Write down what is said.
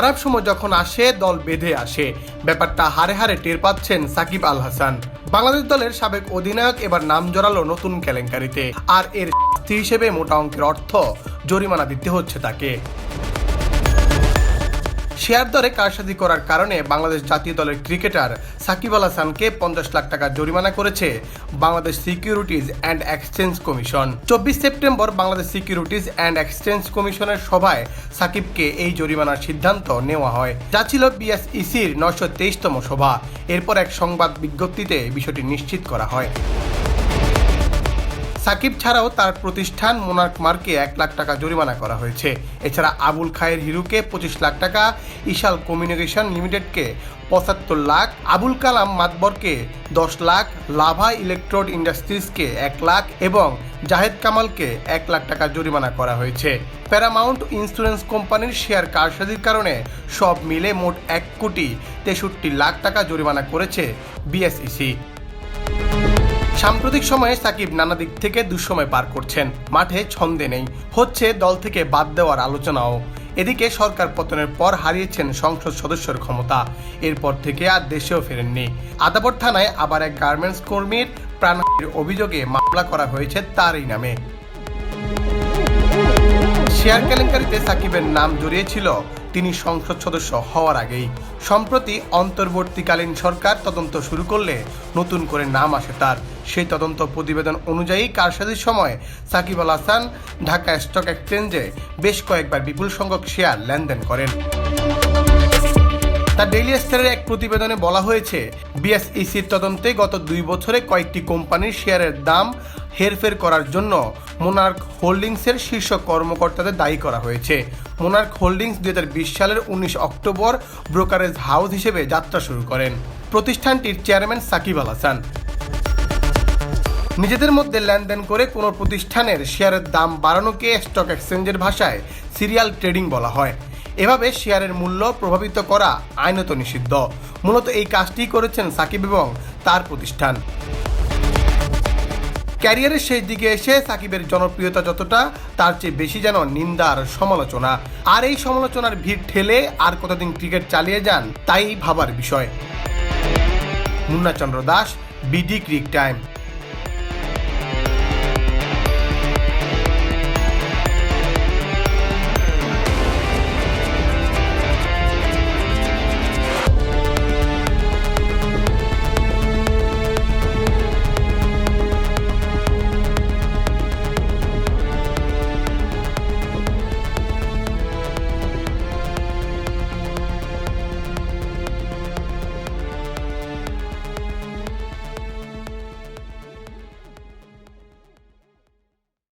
খারাপ সময় যখন আসে, দল বেঁধে আসে। ব্যাপারটা হারে হারে টের পাচ্ছেন সাকিব আল হাসান। বাংলাদেশ দলের সাবেক অধিনায়ক এবার নাম জড়ালো নতুন কেলেঙ্কারিতে। আর এর হিসেবে মোটা অঙ্কের অর্থ জরিমানা দিতে হচ্ছে তাকে। শেয়ার দরে কারসাজি করার কারণে বাংলাদেশ জাতীয় দলের ক্রিকেটার সাকিব আল হাসানকে পঞ্চাশ লাখ টাকা জরিমানা করেছে Bangladesh securities and exchange commission. চব্বিশ September Bangladesh securities and exchange কমিশনের সভায় সাকিবকে এই জরিমানার সিদ্ধান্ত নেওয়া হয়। যা ছিল বিএসইসির নশো তেইশতম সভা। এরপর এক সংবাদ বিজ্ঞপ্তিতে বিষয়টি নিশ্চিত করা হয়। সাকিব ছাড়াও তার প্রতিষ্ঠান মোনার্ক মার্কে এক লাখ টাকা জরিমানা করা হয়েছে। এছাড়া আবুল খায়ের হিরুকে পঁচিশ লাখ টাকা, ইশাল কমিউনিকেশন লিমিটেডকে পঁচাত্তর লাখ, আবুল কালাম মাতবরকে দশ লাখ, লাভা ইলেকট্রোড ইন্ডাস্ট্রিজকে এক লাখ এবং জাহেদ কামালকে এক লাখ টাকা জরিমানা করা হয়েছে। প্যারামাউন্ট ইন্স্যুরেন্স কোম্পানির শেয়ার কারসাজির কারণে সব মিলে মোট এক কোটি তেষট্টি লাখ টাকা জরিমানা করেছে বিএসইসি। সাম্প্রতিক সময়ে সাকিব নানা দিক থেকে দুঃসময় পার করছেন। মাঠে ছন্দে নেই। হচ্ছে দল থেকে বাদ দেওয়ার আলোচনাও। এদিকে সরকার পতনের পর হারিয়েছেন সংসদ সদস্যের ক্ষমতা। এরপর থেকে আর দেশেও ফেরেননি। আদাবর থানায় আবার এক গার্মেন্টস কর্মীর প্রাণহানির অভিযোগে মামলা করা হয়েছে তারই নামে। শেয়ার কেলেঙ্কারিতে সাকিবের নাম জড়িয়েছিল তিনি সংসদ সদস্য হওয়ার আগেই। সম্প্রতি অন্তর্বর্তীকালীন সরকার তদন্ত শুরু করলে নতুন করে নাম আসে তার। সেই তদন্ত প্রতিবেদন অনুযায়ী কারসাজির সময় সাকিব আল হাসান ঢাকা স্টক এক্সচেঞ্জে বেশ কয়েকবার বিপুল সংখ্যক শেয়ার লেনদেন করেন। তার ডেইলি স্টারের এক প্রতিবেদনে বলা হয়েছে, বিএসইসির তদন্তে গত দুই বছরে কয়েকটি কোম্পানির শেয়ারের দাম হেরফের করার জন্য মোনার্ক হোল্ডিংসের শীর্ষ কর্মকর্তাদের দায়ী করা হয়েছে। মোনার্ক হোল্ডিংস দু হাজার বিশ সালের উনিশ অক্টোবর ব্রোকারেজ হাউস হিসেবে যাত্রা শুরু করেন। প্রতিষ্ঠানটির চেয়ারম্যান সাকিব আল হাসান। নিজেদের মধ্যে লেনদেন করে কোনো প্রতিষ্ঠানের শেয়ারের দাম বাড়ানোকে স্টক এক্সচেঞ্জের ভাষায় সিরিয়াল ট্রেডিং বলা হয়। এভাবে শেয়ারের মূল্য প্রভাবিত করা আইনত নিষিদ্ধ। মূলত এই কাজটি করেছেন সাকিব এবং তার প্রতিষ্ঠান। ক্যারিয়ারের শেষ দিকে এসে সাকিবের জনপ্রিয়তা যতটা, তার চেয়ে বেশি যেন নিন্দা আর সমালোচনা। আর এই সমালোচনার ভিড় ঠেলে আর কতদিন ক্রিকেট চালিয়ে যান, তাই ভাবার বিষয়। Munnachandra Das, BD Cric Time.